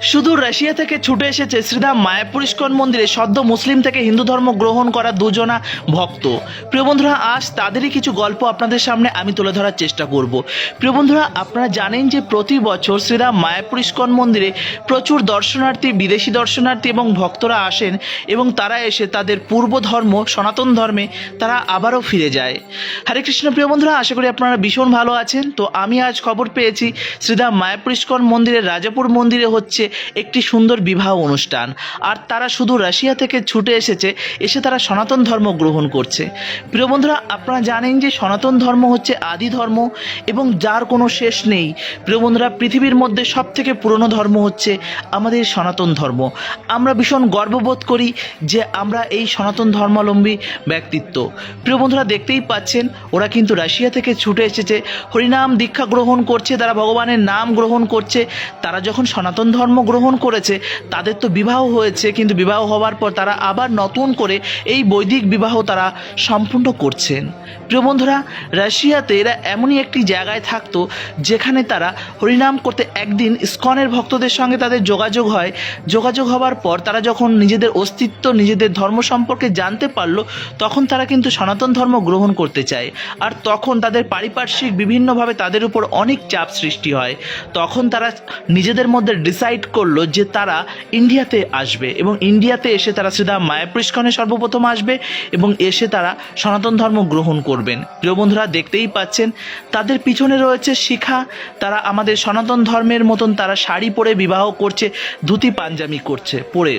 শুধু রাশিয়া থেকে ছুটে এসেছে শ্রীধাম মায়াপুর ইস্কন মন্দিরে সদ্য মুসলিম থেকে হিন্দু ধর্ম গ্রহণ করা দুজনা ভক্ত। প্রিয় বন্ধুরা, আজ তাদেরই কিছু গল্প আপনাদের সামনে আমি তুলে ধরার চেষ্টা করব। প্রিয় বন্ধুরা, আপনারা জানেন যে প্রতি বছর শ্রীধাম মায়াপুর ইস্কন মন্দিরে প্রচুর দর্শনার্থী, বিদেশি দর্শনার্থী এবং ভক্তরা আসেন এবং তারা এসে তাদের পূর্ব ধর্ম, সনাতন ধর্মে তারা আবারও ফিরে যায়। হরে কৃষ্ণ, প্রিয় বন্ধুরা, আশা করি আপনারা ভীষণ ভালো আছেন। তো আমি আজ খবর পেয়েছি, শ্রীধাম মায়াপুর ইস্কন মন্দিরের রাজাপুর মন্দিরে হচ্ছে একটি সুন্দর বিবাহ অনুষ্ঠান। আর তারা শুধু রাশিয়া থেকে ছুটে এসেছে, এসে তারা সনাতন ধর্ম গ্রহণ করছে। প্রিয় বন্ধুরা, আপনারা জানেন যে সনাতন ধর্ম হচ্ছে আদি ধর্ম এবং যার কোনো শেষ নেই। প্রিয় বন্ধুরা, পৃথিবীর মধ্যে সব থেকে পুরনো ধর্ম হচ্ছে আমাদের সনাতন ধর্ম। আমরা ভীষণ গর্ববোধ করি যে আমরা এই সনাতন ধর্মাবলম্বী ব্যক্তিত্ব। প্রিয় বন্ধুরা, দেখতেই পাচ্ছেন, ওরা কিন্তু রাশিয়া থেকে ছুটে এসেছে। হরিনাম দীক্ষা গ্রহণ করছে, তারা ভগবানের নাম গ্রহণ করছে। তারা যখন সনাতন ধর্ম গ্রহণ করেছে, তাদের তো বিবাহ হয়েছে, কিন্তু বিবাহ হওয়ার পর তারা আবার নতুন করে এই বৈদিক বিবাহ তারা সম্পূর্ণ করছেন। প্রিয় বন্ধুরা, রাশিয়াতে এরা এমনই একটি জায়গায় থাকতো যেখানে তারা হরিনাম করতে একদিন ইস্কনের ভক্তদের সঙ্গে তাদের যোগাযোগ হয়। যোগাযোগ হওয়ার পর তারা যখন নিজেদের অস্তিত্ব, নিজেদের ধর্ম সম্পর্কে জানতে পারল, তখন তারা কিন্তু সনাতন ধর্ম গ্রহণ করতে চায়। আর তখন তাদের পারিপার্শ্বিক বিভিন্নভাবে তাদের উপর অনেক চাপ সৃষ্টি হয়। তখন তারা নিজেদের মধ্যে ডিসাইড করল যে তারা ইন্ডিয়াতে আসবে এবং ইন্ডিয়াতে এসে তারা শ্রীধাম মায়াপুষ্কনে সর্বপ্রথম আসবে এবং এসে তারা সনাতন ধর্ম গ্রহণ করবেন। প্রিয় বন্ধুরা, দেখতেই পাচ্ছেন, তাদের পিছনে রয়েছে শিখা। তারা আমাদের সনাতন ধর্মের মতন তারা শাড়ি পরে বিবাহ করছে, ধুতি, পাঞ্জামি করছে, পরে।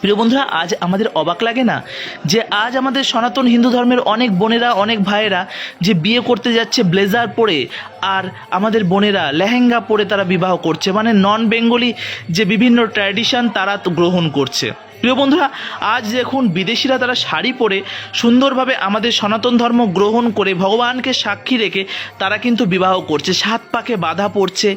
প্রিয় বন্ধুরা, আজ আমাদের অবাক লাগে না যে আজ আমাদের সনাতন হিন্দু ধর্মের অনেক বোনেরা, অনেক ভাইয়েরা যে বিয়ে করতে যাচ্ছে ব্লেজার পরে, আর আমাদের বোনেরা লেহেঙ্গা পরে তারা বিবাহ করছে। মানে নন বেঙ্গলি যে বিভিন্ন ট্র্যাডিশন তারা গ্রহণ করছে। প্রিয় বন্ধুরা, আজ দেখুন বিদেশিরা তারা শাড়ি পরে সুন্দরভাবে আমাদের সনাতন ধর্ম গ্রহণ করে ভগবানকে সাক্ষী রেখে তারা কিন্তু বিবাহ করছে, সাত পাকে বাধা পড়ছে।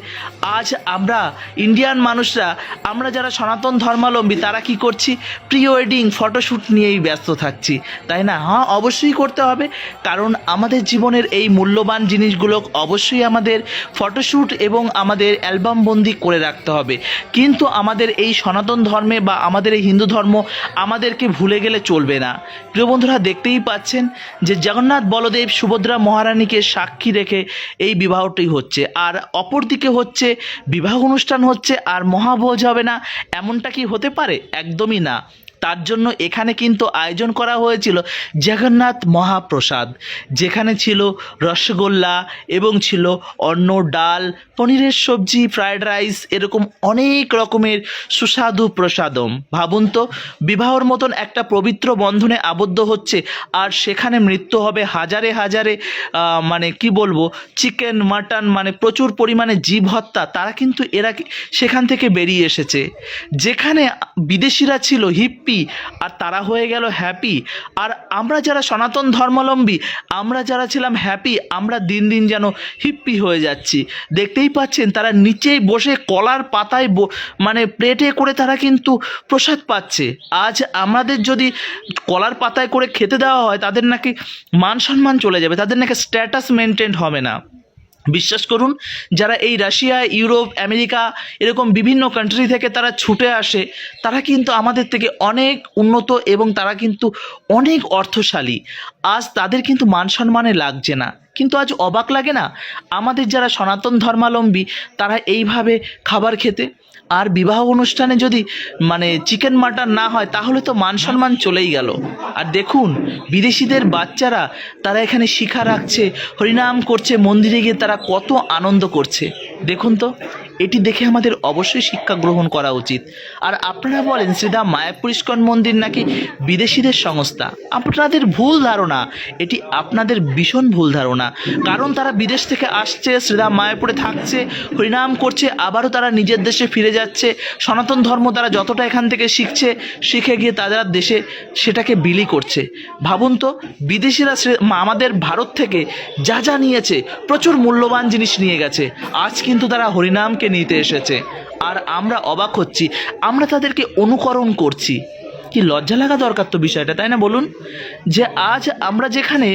আজ আমরা ইন্ডিয়ান মানুষরা, আমরা যারা সনাতন ধর্মাবলম্বী, তারা কি করছি? প্রি ওয়েডিং ফটোশ্যুট নিয়েই ব্যস্ত থাকছি, তাই না? হ্যাঁ অবশ্যই করতে হবে, কারণ আমাদের জীবনের এই মূল্যবান জিনিসগুলো অবশ্যই আমাদের ফটোশ্যুট এবং আমাদের অ্যালবাম বন্দি করে রাখতে হবে। কিন্তু আমাদের এই সনাতন ধর্মে বা আমাদের এই হিন্দু ধর্ম আমাদেরকে ভুলে গেলে চলবে না। প্রিয় বন্ধুরা, দেখতেই পাচ্ছেন যে জগন্নাথ বলদেব সুভদ্রা মহারানীকে সাক্ষী রেখে এই বিবাহটি হচ্ছে। আর অপরদিকে হচ্ছে, বিবাহ অনুষ্ঠান হচ্ছে, আর মহাভোজ হবে না, এমনটা কি হতে পারে? একদমই না। তার জন্য এখানে কিন্তু আয়োজন করা হয়েছিল জগন্নাথ মহাপ্রসাদ, যেখানে ছিল রসগোল্লা এবং ছিল অন্ন, ডাল, পনিরের সবজি, ফ্রায়েড রাইস, এরকম অনেক রকমের সুস্বাদু প্রসাদম। ভাবুন তো, বিবাহর মতন একটা পবিত্র বন্ধনে আবদ্ধ হচ্ছে, আর সেখানে মৃত্যু হবে হাজারে হাজারে মানে কি বলব, চিকেন, মাটন মানে প্রচুর পরিমাণে জীব হত্যা তারা কিন্তু এরা সেখান থেকে বেরিয়ে এসেছে। যেখানে বিদেশিরা ছিল হিপ্পি আর তারা হয়ে গেল হ্যাপি আর আমরা যারা সনাতন ধর্মাবলম্বী, আমরা যারা ছিলাম হ্যাপি আমরা দিন দিন যেন হিপ্পি হয়ে যাচ্ছি। দেখতেই পাচ্ছেন, তারা নিচেই বসে কলার পাতায় মানে প্লেটে করে তারা কিন্তু প্রসাদ পাচ্ছে। আজ আমাদের যদি কলার পাতায় করে খেতে দেওয়া হয়, তাদের নাকি মান সম্মান চলে যাবে, তাদের নাকি স্ট্যাটাস মেনটেন হবে না। বিশ্বাস করুন, যারা এই রাশিয়া, ইউরোপ, আমেরিকা এরকম বিভিন্ন কান্ট্রি থেকে তারা ছুটে আসে, তারা কিন্তু আমাদের থেকে অনেক উন্নত এবং তারা কিন্তু অনেক অর্থশালী। আজ তাদের কিন্তু মান সম্মানে লাগছে না। কিন্তু আজ অবাক লাগে না? আমাদের যারা সনাতন ধর্মালম্বী তারা এইভাবে খাবার খেতে আর বিবাহ অনুষ্ঠানে যদি মানে চিকেন মাটন না হয়, তাহলে তো মান সম্মান চলেই গেল। আর দেখুন, বিদেশিদের বাচ্চারা, তারা এখানে শিখা রাখছে, হরিনাম করছে, মন্দিরে গিয়ে তারা কত আনন্দ করছে। দেখুন তো, এটি দেখে আমাদের অবশ্যই শিক্ষা গ্রহণ করা উচিত। আর আপনারা বলেন, শ্রীধাম মায়াপুর ইস্কন মন্দির নাকি বিদেশিদের সংস্থা? আপনাদের ভুল ধারণা, এটি আপনাদের ভীষণ ভুল ধারণা। কারণ তারা বিদেশ থেকে আসছে, শ্রীধাম মায়াপুরে থাকছে, হরিনাম করছে, আবারও তারা নিজের দেশে ফিরে যাচ্ছে, সনাতন ধর্ম তারা যতটা এখান থেকে শিখছে, শিখে গিয়ে তারা দেশে সেটাকে বিলি করছে। ভাবুন তো, বিদেশিরা আমাদের ভারত থেকে যা যা নিয়েছে, প্রচুর মূল্যবান জিনিস নিয়ে গেছে। আজ কিন্তু তারা হরিনামকে নিতে এসেছে। আর আমরা অবাক হচ্ছি, আমরা তাদেরকে অনুকরণ করছি। কি লজ্জা লাগা দরকার তো বিষয়টা, তাই না বলুন? যে আজ আমরা যেখানে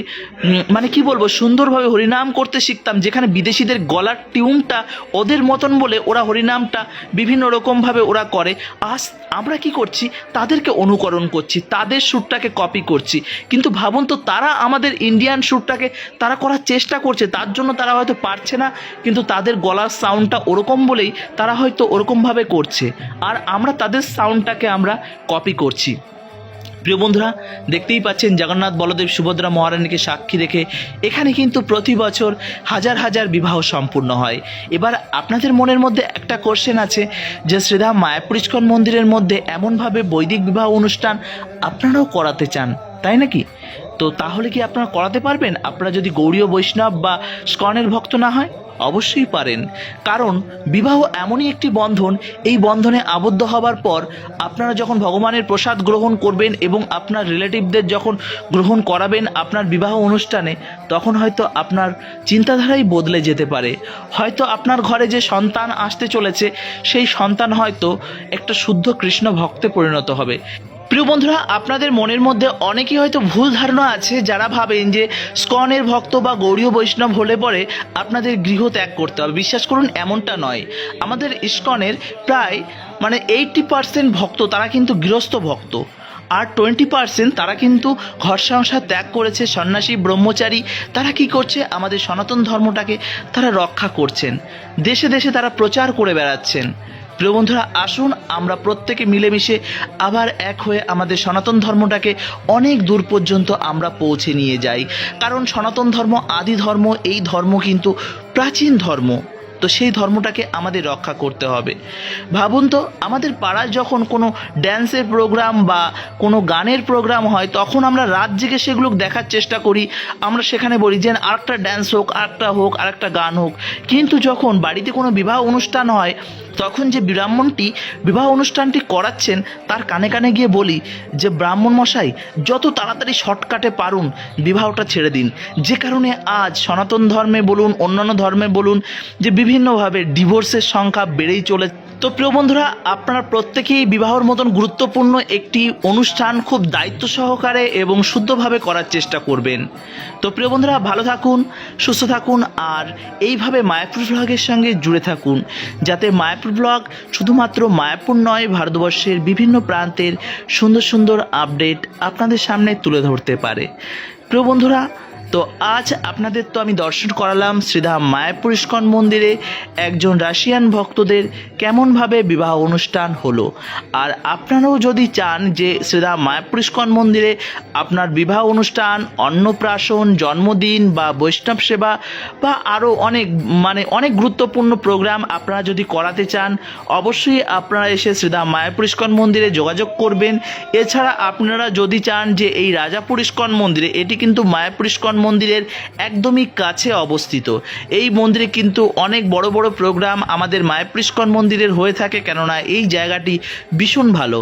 মানে কি বলব, সুন্দরভাবে হরিনাম করতে শিখতাম, যেখানে বিদেশিদের গলার টিউনটা ওদের মতন বলে ওরা হরিনামটা বিভিন্ন রকমভাবে ওরা করে, আজ আমরা কি করছি? তাদেরকে অনুকরণ করছি, তাদের সুরটাকে কপি করছি। কিন্তু ভাবুন তো, তারা আমাদের ইন্ডিয়ান সুরটাকে তারা করার চেষ্টা করছে, তার জন্য তারা হয়তো পারছে না, কিন্তু তাদের গলার সাউন্ডটা ওরকম বলেই তারা হয়তো ওরকমভাবে করছে। আর আমরা তাদের সাউন্ডটাকে আমরা কপি করছি। প্রিয় বন্ধুরা, দেখতেই পাচ্ছেন জগন্নাথ বলদেব সুভদ্রা মহারানীকে সাক্ষী রেখে এখানে কিন্তু প্রতি বছর হাজার হাজার বিবাহ সম্পূর্ণ হয়। এবার আপনাদের মনের মধ্যে একটা কোশ্চেন আছে যে শ্রীধাম মায়াপুর ইস্কন মন্দিরের মধ্যে এমনভাবে বৈদিক বিবাহ অনুষ্ঠান আপনারাও করাতে চান, তাই নাকি? তো তাহলে কি আপনারা করাতে পারবেন? আপনারা যদি গৌড়ীয় বৈষ্ণব বা স্কনের ভক্ত না হয়? অবশ্যই পারেন। কারণ বিবাহ এমনই একটি বন্ধন, এই বন্ধনে আবদ্ধ হবার পর আপনারা যখন ভগবানের প্রসাদ গ্রহণ করবেন এবং আপনার রিলেটিভদের যখন গ্রহণ করাবেন আপনার বিবাহ অনুষ্ঠানে, তখন হয়তো আপনার চিন্তাধারাই বদলে যেতে পারে। হয়তো আপনার ঘরে যে সন্তান আসতে চলেছে, সেই সন্তান হয়তো একটা শুদ্ধ কৃষ্ণ ভক্তে পরিণত হবে। প্রিয় বন্ধুরা, আপনাদের মনের মধ্যে অনেকেই হয়তো ভুল ধারণা আছে যারা ভাবেন যে স্কনের ভক্ত বা গৌরীয় বৈষ্ণব হলে পরে আপনাদের গৃহ ত্যাগ করতে হবে। বিশ্বাস করুন, এমনটা নয়। আমাদের ইস্কনের প্রায় মানে এইটটি পার্সেন্ট ভক্ত তারা কিন্তু গৃহস্থ ভক্ত। আর টোয়েন্টি পার্সেন্ট তারা কিন্তু ঘর সংসার ত্যাগ করেছে, সন্ন্যাসী, ব্রহ্মচারী। তারা কি করছে? আমাদের সনাতন ধর্মটাকে তারা রক্ষা করছেন। দেশে দেশে তারা প্রচার করে বেড়াচ্ছেন। প্রিয় বন্ধুরা, আসুন আমরা প্রত্যেকে মিলেমিশে আবার এক হয়ে আমাদের সনাতন ধর্মটাকে অনেক দূর পর্যন্ত আমরা পৌঁছে নিয়ে যাই। কারণ সনাতন ধর্ম, আদি ধর্ম, এই ধর্ম কিন্তু প্রাচীন ধর্ম। তো সেই ধর্মটাকে আমাদের রক্ষা করতে হবে। ভাবুন তো, আমাদের পাড়ায় যখন কোনো ড্যান্সের প্রোগ্রাম বা কোনো গানের প্রোগ্রাম হয়, তখন আমরা রাত জেগে সেগুলো দেখার চেষ্টা করি। আমরা সেখানে বলি যে, আরেকটা ড্যান্স হোক, আরেকটা হোক, আরেকটা গান হোক। কিন্তু যখন বাড়িতে কোনো বিবাহ অনুষ্ঠান হয়, তখন যে ব্রাহ্মণটি বিবাহ অনুষ্ঠানটি করাচ্ছেন, তার কানে কানে গিয়ে বলি যে, ব্রাহ্মণ মশাই, যত তাড়াতাড়ি শর্টকাটে পারুন, বিবাহটা ছেড়ে দিন। যে কারণে আজ সনাতন ধর্মে বলুন, অন্যান্য ধর্মে বলুন, যে বিভিন্নভাবে ডিভোর্সের সংখ্যা বেড়েই চলে। তো প্রিয় বন্ধুরা, আপনারা প্রত্যেকেই বিবাহর মতন গুরুত্বপূর্ণ একটি অনুষ্ঠান খুব দায়িত্ব সহকারে এবং শুদ্ধভাবে করার চেষ্টা করবেন। তো প্রিয় বন্ধুরা, ভালো থাকুন, সুস্থ থাকুন, আর এইভাবে মায়াপুর ব্লগের সঙ্গে জুড়ে থাকুন, যাতে মায়াপুর ব্লগ শুধুমাত্র মায়াপুর নয়, ভারতবর্ষের বিভিন্ন প্রান্তের সুন্দর সুন্দর আপডেট আপনাদের সামনে তুলে ধরতে পারে। প্রিয় বন্ধুরা তো আজ আপনাদের তো আমি দর্শন করালাম শ্রীধাম মায়াপুর ইস্কন মন্দিরে একজন রাশিয়ান ভক্তদের কেমনভাবে বিবাহ অনুষ্ঠান হলো। আর আপনারাও যদি চান যে শ্রীধাম মায়াপুর ইস্কন মন্দিরে আপনার বিবাহ অনুষ্ঠান, অন্নপ্রাশন, জন্মদিন বা বৈষ্ণব সেবা বা আরও অনেক মানে অনেক গুরুত্বপূর্ণ প্রোগ্রাম আপনারা যদি করাতে চান, অবশ্যই আপনারা এসে শ্রীধাম মায়াপুর ইস্কন মন্দিরে যোগাযোগ করবেন। এছাড়া আপনারা যদি চান যে এই রাজাপুর ইস্কন মন্দিরে, এটি কিন্তু মায়াপুর ইস্কন মন্দিরের একদমই কাছে অবস্থিত। এই মন্দিরে কিন্তু অনেক বড় বড় প্রোগ্রাম আমাদের মায়াপুর ইস্কন মন্দিরের হয়ে থাকে, কেননা এই জায়গাটি ভীষণ ভালো।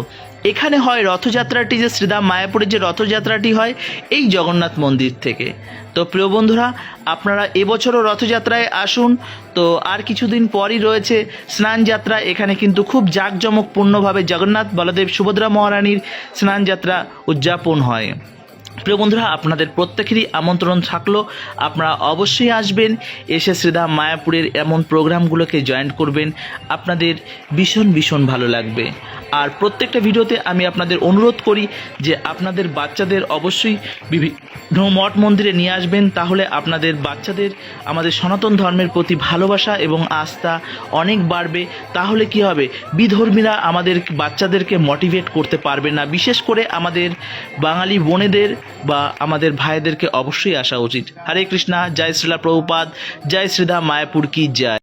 এখানে হয় রথযাত্রাটি যে শ্রীধাম মায়াপুরের যে রথযাত্রাটি হয়, এই জগন্নাথ মন্দির থেকে। তো প্রিয় বন্ধুরা, আপনারা এবছরও রথযাত্রায় আসুন। তো আর কিছুদিন পরই রয়েছে স্নান যাত্রা এখানে কিন্তু খুব জাঁকজমকপূর্ণভাবে জগন্নাথ, বলদেব, সুভদ্রা মহারানীর স্নান যাত্রা উদযাপন হয়। প্রিয় বন্ধুরা, আপনাদের প্রত্যেকেরই আমন্ত্রণ থাকল। আপনারা অবশ্যই আসবেন, এসে শ্রীধাম মায়াপুরের এমন প্রোগ্রামগুলোকে জয়েন করবেন। আপনাদের ভীষণ ভীষণ ভালো লাগবে। আর প্রত্যেকটা ভিডিওতে আমি আপনাদের অনুরোধ করি যে আপনাদের বাচ্চাদের অবশ্যই বিভিন্ন মঠ মন্দিরে নিয়ে আসবেন, তাহলে আপনাদের বাচ্চাদের আমাদের সনাতন ধর্মের প্রতি ভালোবাসা এবং আস্থা অনেক বাড়বে। তাহলে কি হবে? বিধর্মীরা আমাদের বাচ্চাদেরকে মোটিভেট করতে পারবে না। বিশেষ করে আমাদের বাঙালি বোনেদের বা আমাদের ভাইদেরকে অবশ্যই আসা উচিত। হরে কৃষ্ণা, জয় শ্রীলা প্রভুপাদ, জয় শ্রীধাম মায়াপুর কি জয়।